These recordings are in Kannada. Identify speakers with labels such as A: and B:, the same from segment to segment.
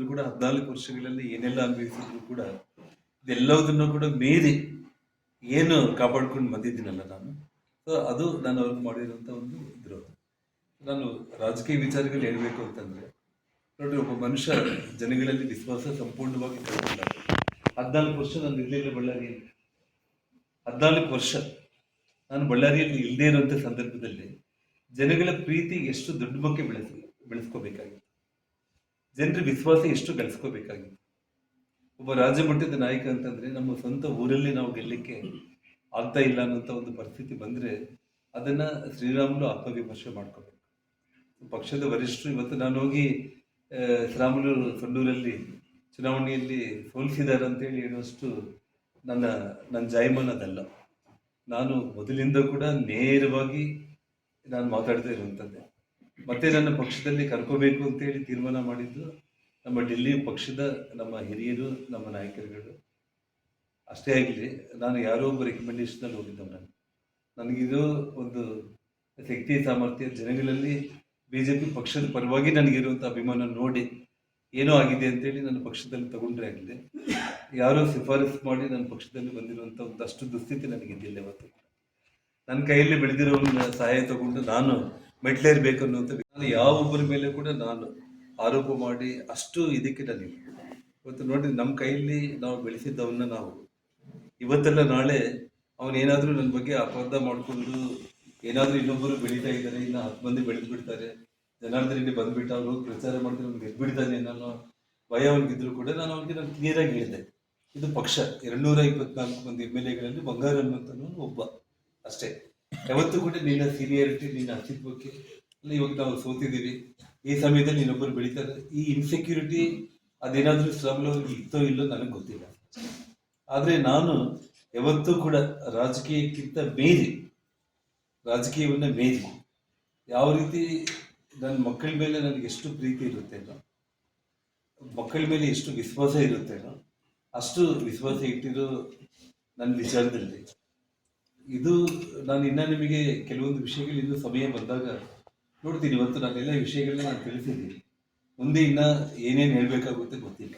A: ಇದು ಕೂಡ ಹದಿನಾಲ್ಕು ವರ್ಷಗಳಲ್ಲಿ ಏನೆಲ್ಲ ಅನುಭವಿಸಿದ್ರು ಕೂಡ ಇದೆಲ್ಲದನ್ನು ಕೂಡ ಮೀರಿ ಏನು ಕಾಪಾಡ್ಕೊಂಡು ಬಂದಿದ್ದೀನಲ್ಲ ನಾನು. ಸೊ ಅದು ನಾನು ಅವ್ರಿಗೆ ಮಾಡಿರೋಂಥ ಒಂದು ಇದ್ರು ನಾನು ರಾಜಕೀಯ ವಿಚಾರಗಳು ಹೇಳಬೇಕು ಅಂತಂದ್ರೆ, ನೋಡ್ರಿ, ಒಬ್ಬ ಮನುಷ್ಯ ಜನಗಳಲ್ಲಿ ವಿಶ್ವಾಸ ಸಂಪೂರ್ಣವಾಗಿ ಕಳ್ಕೊಂಡ ಹದಿನಾಲ್ಕು ವರ್ಷ ನಾನು ಇರಲಿಲ್ಲ ಬಳ್ಳಾರಿಯಲ್ಲಿ. ಹದಿನಾಲ್ಕು ವರ್ಷ ನಾನು ಬಳ್ಳಾರಿಯಲ್ಲಿ ಇಲ್ಲದೇ ಇರುವಂಥ ಸಂದರ್ಭದಲ್ಲಿ ಜನಗಳ ಪ್ರೀತಿ ಎಷ್ಟು ದೊಡ್ಡ ಮುಖ್ಯ ಬೆಳೆಸ, ಬೆಳೆಸ್ಕೋಬೇಕಾಗಿತ್ತು. ಜನರ ವಿಶ್ವಾಸ ಎಷ್ಟು ಗಳಿಸ್ಕೋಬೇಕಾಗಿತ್ತು? ಒಬ್ಬ ರಾಜ್ಯ ಮಟ್ಟದ ನಾಯಕ ಅಂತಂದ್ರೆ ನಮ್ಮ ಸ್ವಂತ ಊರಲ್ಲಿ ನಾವು ಗೆಲ್ಲಕ್ಕೆ ಆಗ್ತಾ ಇಲ್ಲ ಅನ್ನೋಂಥ ಒಂದು ಪರಿಸ್ಥಿತಿ ಬಂದ್ರೆ ಅದನ್ನ ಶ್ರೀರಾಮುಲು ಆತ್ಮವಿಮರ್ಶೆ ಮಾಡ್ಕೋಬೇಕು. ಪಕ್ಷದ ವರಿಷ್ಠರು ಇವತ್ತು ನಾನು ಹೋಗಿ ಶ್ರೀರಾಮುಲು ಸೊಂಡೂರಲ್ಲಿ ಚುನಾವಣೆಯಲ್ಲಿ ಸೋಲಿಸಿದ್ದಾರೆ ಅಂತೇಳಿ ಹೇಳುವಷ್ಟು ನನ್ನ ನನ್ನ ಜಾಯಮಾನ ಅದಲ್ಲ ನಾನು ಮೊದಲಿಂದ ಕೂಡ ನೇರವಾಗಿ ನಾನು ಮಾತಾಡ್ತಾ ಇರುವಂಥದ್ದೇ ಮತ್ತೆ ನನ್ನ ಪಕ್ಷದಲ್ಲಿ ಕರ್ಕೋಬೇಕು ಅಂತೇಳಿ ತೀರ್ಮಾನ ಮಾಡಿದ್ದು ನಮ್ಮ ಡೆಲ್ಲಿ ಪಕ್ಷದ ನಮ್ಮ ಹಿರಿಯರು, ನಮ್ಮ ನಾಯಕರುಗಳು. ಅಷ್ಟೇ ಆಗಲಿ, ನಾನು ಯಾರೋ ಒಬ್ಬ ರೆಕಮೆಂಡೇಶನಲ್ಲಿ ಹೋಗಿದ್ದೆ ನಾನು ನನಗಿದು ಒಂದು ಶಕ್ತಿ, ಸಾಮರ್ಥ್ಯ, ಜನಗಳಲ್ಲಿ ಬಿ ಜೆ ಪಿ ಪಕ್ಷದ ಪರವಾಗಿ ನನಗಿರುವಂಥ ಅಭಿಮಾನ ನೋಡಿ ಏನೋ ಆಗಿದೆ ಅಂತೇಳಿ ನನ್ನ ಪಕ್ಷದಲ್ಲಿ ತಗೊಂಡ್ರೆ ಆಗಿದೆ ಯಾರೋ ಶಿಫಾರಸು ಮಾಡಿ ನನ್ನ ಪಕ್ಷದಲ್ಲಿ ಬಂದಿರುವಂಥ ಒಂದಷ್ಟು ದುಸ್ಥಿತಿ ನನಗಿದ್ದಿಲ್ಲ ಇವತ್ತು ನನ್ನ ಕೈಯಲ್ಲಿ ಬೆಳೆದಿರೋ ಸಹಾಯ ತಗೊಂಡು ನಾನು ಮೆಟ್ಲೇರ್ಬೇಕು ಅನ್ನುವಂಥ ನಾನು ಯಾವೊಬ್ಬರ ಮೇಲೆ ಕೂಡ ನಾನು ಆರೋಪ ಮಾಡಿ ಅಷ್ಟು ಇದಕ್ಕೆ ನಾನು ಇವತ್ತು ನೋಡಿ ನಮ್ಮ ಕೈಯಲ್ಲಿ ನಾವು ಬೆಳೆಸಿದ್ದವನ್ನ ನಾವು. ಇವತ್ತೆಲ್ಲ ನಾಳೆ ಅವನೇನಾದರೂ ನನ್ನ ಬಗ್ಗೆ ಅಪರಾಧ ಮಾಡಿಕೊಂಡು ಏನಾದರೂ ಇನ್ನೊಬ್ಬರು ಬೆಳೀತಾ ಇದ್ದಾರೆ, ಇನ್ನು ಹತ್ತು ಮಂದಿ ಬೆಳೆದು ಬಿಡ್ತಾರೆ, ಜನಾರ್ದನ ಇಲ್ಲಿ ಬಂದ್ಬಿಟ್ಟು ಅವ್ರು ಪ್ರಚಾರ ಮಾಡ್ತಾರೆ ಅವ್ನು ಗೆದ್ಬಿಡ್ತಾನೆ ನಾನು ಭಯ ಅವನಿಗಿದ್ರು ಕೂಡ ನಾನು ಅವನಿಗೆ ನಾನು ಕ್ಲಿಯರಾಗಿ ಹೇಳಿದೆ. ಇದು ಪಕ್ಷ. ಎರಡ್ನೂರ ಇಪ್ಪತ್ನಾಲ್ಕು ಮಂದಿ ಎಂ ಎಲ್ ಎಗಳಲ್ಲಿ ಬಂಗಾರ ಅನ್ನುವಂಥ ಒಬ್ಬ. ಅಷ್ಟೇ. ಯಾವತ್ತೂ ಕೂಡ ನಿನ್ನ ಸೀನಿಯಾರಿಟಿ ನಿನ್ನ ಅಸ್ತಿತ್ವಕ್ಕೆ ಇವಾಗ ನಾವು ಸೋತಿದ್ದೀವಿ. ಈ ಸಮಯದಲ್ಲಿ ನೀನೊಬ್ಬರು ಬೆಳೀತಾರೆ. ಈ ಇನ್ಸೆಕ್ಯೂರಿಟಿ ಅದೇನಾದರೂ ಅವ್ರಿಗೆ ಇತ್ತೋ ಇಲ್ಲೋ ನನಗೆ ಗೊತ್ತಿಲ್ಲ. ಆದರೆ ನಾನು ಯಾವತ್ತೂ ಕೂಡ ರಾಜಕೀಯಕ್ಕಿಂತ ಮೇಲೆ ರಾಜಕೀಯವನ್ನ ಮೇಲೆ ಯಾವ ರೀತಿ ನನ್ನ ಮಕ್ಕಳ ಮೇಲೆ ನನಗೆ ಎಷ್ಟು ಪ್ರೀತಿ ಇರುತ್ತೇನೋ, ಮಕ್ಕಳ ಮೇಲೆ ಎಷ್ಟು ವಿಶ್ವಾಸ ಇರುತ್ತೇನೋ, ಅಷ್ಟು ವಿಶ್ವಾಸ ಇಟ್ಟಿರೋ ನನ್ನ ವಿಚಾರದಲ್ಲಿ ಇದು ನಾನು ಇನ್ನ ನಿಮಗೆ ಕೆಲವೊಂದು ವಿಷಯಗಳು ಇನ್ನು ಸಮಯ ಬಂದಾಗ ನೋಡ್ತೀನಿ. ಇವತ್ತು ಎಲ್ಲ ವಿಷಯಗಳನ್ನ ನಾನು ತಿಳಿಸಿದ್ದೀನಿ. ಮುಂದೆ ಇನ್ನ ಏನೇನು ಹೇಳಬೇಕಾಗುತ್ತೆ ಗೊತ್ತಿಲ್ಲ.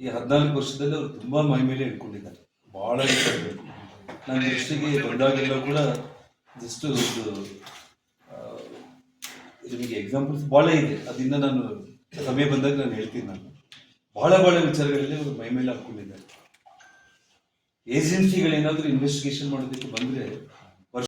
A: ಈ ಹದಿನಾಲ್ಕು ವರ್ಷದಲ್ಲಿ ಅವರು ತುಂಬಾ ಮೈ ಮೇಲೆ ಇಟ್ಕೊಂಡಿದ್ದಾರೆ ಬಹಳ ನಾನು ದೃಷ್ಟಿಗೆ ಬಂದಾಗೆಲ್ಲ ಕೂಡ ಜಸ್ಟ್ ಒಂದು ನಿಮಗೆ ಎಕ್ಸಾಂಪಲ್ಸ್ ಭಾಳ ಇದೆ. ಅದನ್ನ ನಾನು, ಸಮಯ ಬಂದಾಗ ನಾನು ಹೇಳ್ತೀನಿ ನಾನು. ಬಹಳ ಬಹಳ ವಿಚಾರಗಳಲ್ಲಿ ಅವರು ಮೈ ಮೇಲೆ ಹಾಕೊಂಡಿದ್ದಾರೆ ಏಜೆನ್ಸಿಗಳೇನಾದ್ರೂ ಇನ್ವೆಸ್ಟಿಗೇಷನ್ ಮಾಡೋದಕ್ಕೆ ಬಂದ್ರೆ